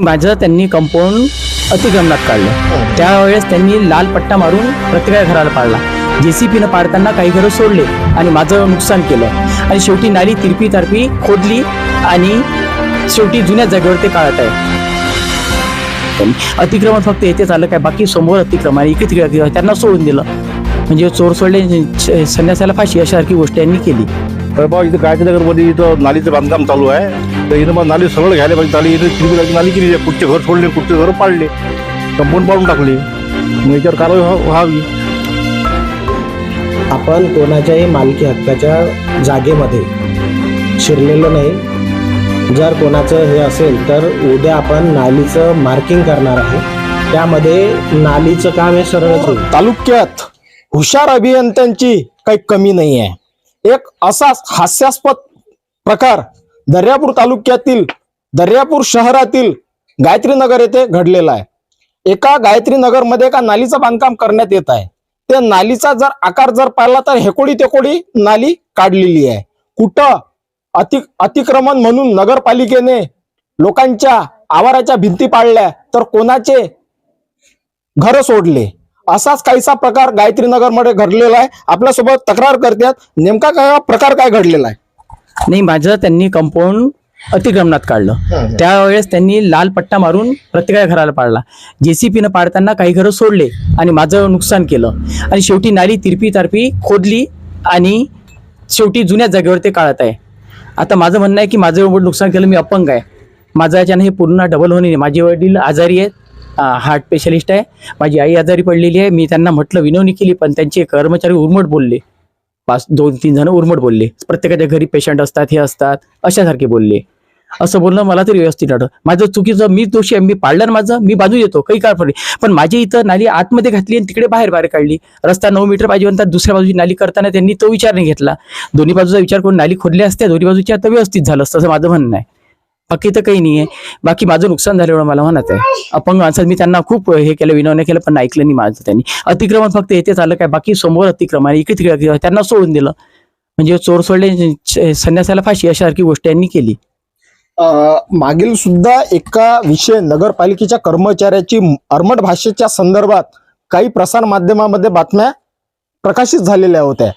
माझं त्यांनी कंपाऊंड अतिक्रमणात काढलं. त्यावेळेस त्यांनी लाल पट्टा मारून प्रत्येका घराला पाडला. जेसीपीनं पाडताना काही घरं सोडले आणि माझं नुकसान केलं. आणि शेवटी नाली तिरपी तारपी खोदली आणि शेवटी जुन्या जागेवर ते काढत आहे. अतिक्रमण फक्त येतेच आलं काय? बाकी समोर अतिक्रमण आहे, इकडे तिकडे त्यांना सोडून दिलं. म्हणजे चोर सोडले संन्यासाला फाशी अशासारखी गोष्ट यांनी केली. तर बा इथं गायत्री नगरमध्ये इथं नालीचं बांधकाम चालू आहे. तर इथं मग नाली सरळ घ्यायला पाहिजे. नाली इथं तिरपी नाली केली कुठचे घर सोडले कुठचे घर पाडले. कंपाऊंड पाडून टाकले. मग याच्यावर कारवाई व्हा- व्हावी. आपण कोणाच्याही मालकी हक्काच्या जागेमध्ये शिरलेलो नाही. जर कोणाचं हे असेल तर उद्या आपण नालीचं मार्किंग करणार आहे. त्यामध्ये नालीचं काम हे सरळच होईल. तालुक्यात हुशार अभियंत्यांची काही कमी नाही आहे एक असा हास्यास्पद प्रकार दर्यापूर तालुक्यातील दर्यापूर शहरातील गायत्री नगर येथे घडलेला आहे. एका गायत्री नगरमध्ये एका नालीचं बांधकाम करण्यात येत आहे. त्या नालीचा जर आकार जर पाहिला तर हेकोडी तेकोडी नाली काढलेली आहे. कुठं अति अतिक्रमण म्हणून नगरपालिकेने लोकांच्या आवाराच्या भिंती पाडल्या तर कोणाचे घर सोडले? असाच काहीसा प्रकार गायत्री नगरमध्ये घडलेला आहे. आपल्यासोबत तक्रार करतात. नेमका काय प्रकार काय घडलेला आहे? नाही माझं त्यांनी कंपाऊंड अतिक्रमणात काढलं. त्यावेळेस त्यांनी लाल पट्टा मारून प्रत्येका घराला पाडला. जेसीपीनं पाडताना काही घरं सोडले आणि माझं नुकसान केलं. आणि शेवटी नाली तिरपी तारपी खोदली आणि शेवटी जुन्या जागेवर ते काढत आहे. आता माझं म्हणणं आहे की माझं एवढं नुकसान केलं मी अपंग आहे. माझं याच्यानं हे पूर्ण डबल होणे माझे वडील आजारी आहेत. हार्ट स्पेशलिस्ट आहे. माझी आई आजारी पडलेली आहे. मी त्यांना म्हटलं विनवणी केली पण त्यांचे कर्मचारी उर्मट बोलले. पाच दोन तीन जण उर्मट बोलले. प्रत्येकाच्या घरी पेशंट असतात हे असतात अशासारखे बोलले. असं बोलणं मला तरी व्यवस्थित वाटतं माझं चुकीचं मी दोषी आहे मी पाळलं माझं मी बाजू येतो काही काळ पडले. पण माझी इथं नाली आतमध्ये घातली आणि तिकडे बाहेर बाहेर काढली. रस्ता नऊ मीटर पाहिजे म्हणतात दुसऱ्या बाजूची नाली करताना त्यांनी तो विचार नाही घेतला. दोन्ही बाजूचा विचार करून नाली खोदल्या असत्या दोन्ही बाजूच्या आता व्यवस्थित झालं असतं असं माझं म्हणणं आहे. बाकी तर काही नाही आहे बाकी माझं नुकसान झालं एवढं मला म्हणत आहे. अपंग माणसात मी त्यांना खूप हे केलं विनवणे केलं पण ऐकलं नाही माझं त्यांनी. अतिक्रमण फक्त येतेच आलं काय? बाकी समोर अतिक्रमण आहे, इकडे तिकडे त्यांना सोडून दिलं. म्हणजे चोर सोडले संन्यासाला फाशी अशासारखी गोष्ट यांनी केली. मागील सुद्धा एका विषय नगरपालिकेच्या कर्मचाऱ्याची अर्मट भाषेच्या संदर्भात काही प्रसार माध्यमामध्ये बातम्या प्रकाशित झालेल्या होत्या.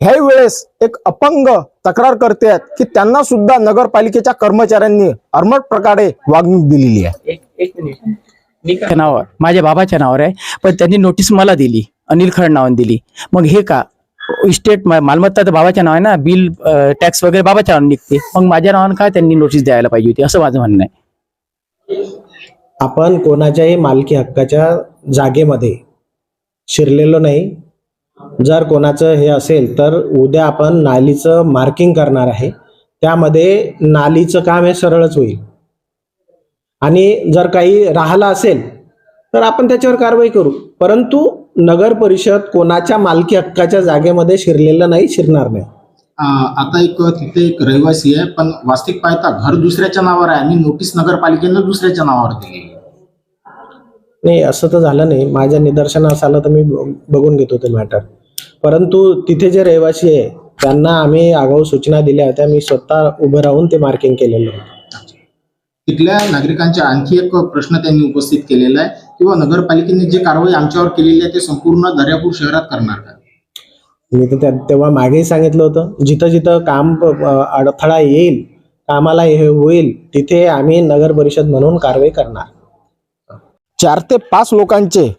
ह्याही वेळेस एक अपंग तक्रार करतात की त्यांना सुद्धा नगरपालिकेच्या कर्मचाऱ्यांनी अर्मट प्रकारे वागणूक दिलेली आहे. एक एक मिनिट. नावावर माझ्या बाबाच्या नावावर आहे. पण त्यांनी नोटीस मला दिली अनिल खड नावाने दिली. मग हे का? इस्टेट मालमत्ता तर बाबाच्या नाव आहे ना? बिल टॅक्स वगैरे बाबाच्या नावाने निघते. मग माझ्या नावाने काय त्यांनी नोटीस द्यायला पाहिजे होती? असं माझं म्हणणं आहे. आपण कोणाच्याही मालकी हक्काच्या जागेमध्ये शिरलेलो नाही जर कोणाचं हे असेल तर उद्या आपण नालीचं मार्किंग करणार आहे. त्यामध्ये नालीचं काम हे सरळच होईल. आणि जर काही राहिलं असेल तर आपण त्याच्यावर कारवाई करू. परंतु नगर परिषद कोणाच्या मालकी हक्काच्या जागेमध्ये शिरलेलं नाही शिरणार नाही. आता एक तिथे एक रहिवासी आहे पण वास्तविक पाहता घर दुसऱ्याच्या नावावर आहे आणि नोटीस नगरपालिकेनं दुसऱ्याच्या नावावर दिली नाही असं तर झालं नाही. माझ्या निदर्शनास आलं तर मी बघून घेतो ते मॅटर परंतु तिथे जे रहिवासी आहे त्यांना आम्ही आगाऊ सूचना दिल्या होत्या मी स्वतः उभं राहून ते मार्किंग केलेलं होतं. तिथल्या नागरिकांचा आणखी एक प्रश्न त्यांनी उपस्थित केलेला आहे किंवा नगरपालिकेने जे कारवाई आमच्यावर केलेली आहे ते संपूर्ण दर्यापूर शहरात करणार का? मी तर तेव्हा मागेही सांगितलं होतं जिथं जिथं काम अडथळा येईल कामाला हे होईल तिथे आम्ही नगर परिषद म्हणून कारवाई करणार. चार ते पाच लोकांचे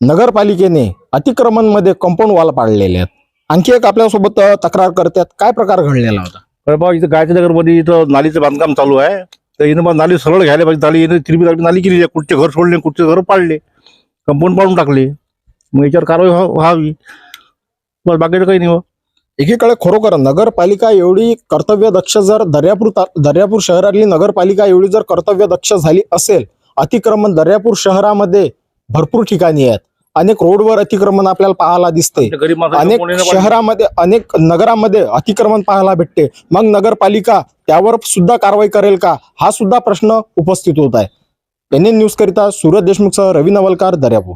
नगरपालिकेने अतिक्रमणमध्ये कंपाऊंड वॉल पाडलेले आहेत. आणखी एक आपल्यासोबत तक्रार करतात. काय प्रकार घडलेला होता? तर बा इथं गायत्री नगरमध्ये इथं नालीचं बांधकाम चालू आहे. तर इथं मग नाली सरळ घ्यायला पाहिजे. नाली इथं तिरपी तारपी नाली केली आहे. कुठचे घर सोडले कुठचे घर पाडले. कंपाऊंड पाडून टाकले. मग याच्यावर कारवाई व्हा- व्हावी. बस बाकीचं काही नाही हो. एकीकडे खरोखर नगरपालिका एवढी कर्तव्य दक्ष जर दर्यापूर ता- दर्यापूर शहरातली नगरपालिका एवढी जर कर्तव्य दक्ष झाली असेल अतिक्रमण दर्यापूर शहरामध्ये भरपूर ठिकाणी आहेत. अनेक रोडवर अतिक्रमण आपल्याला पाहायला दिसते अनेक. शहरामध्ये अनेक नगरामध्ये अतिक्रमण पाहायला भेटते. मग नगरपालिका त्यावर सुद्धा कारवाई करेल का? हा सुद्धा प्रश्न उपस्थित होत आहे. एन एन न्यूज करिता सूरज देशमुखसह रवी नवलकार दर्यापूर.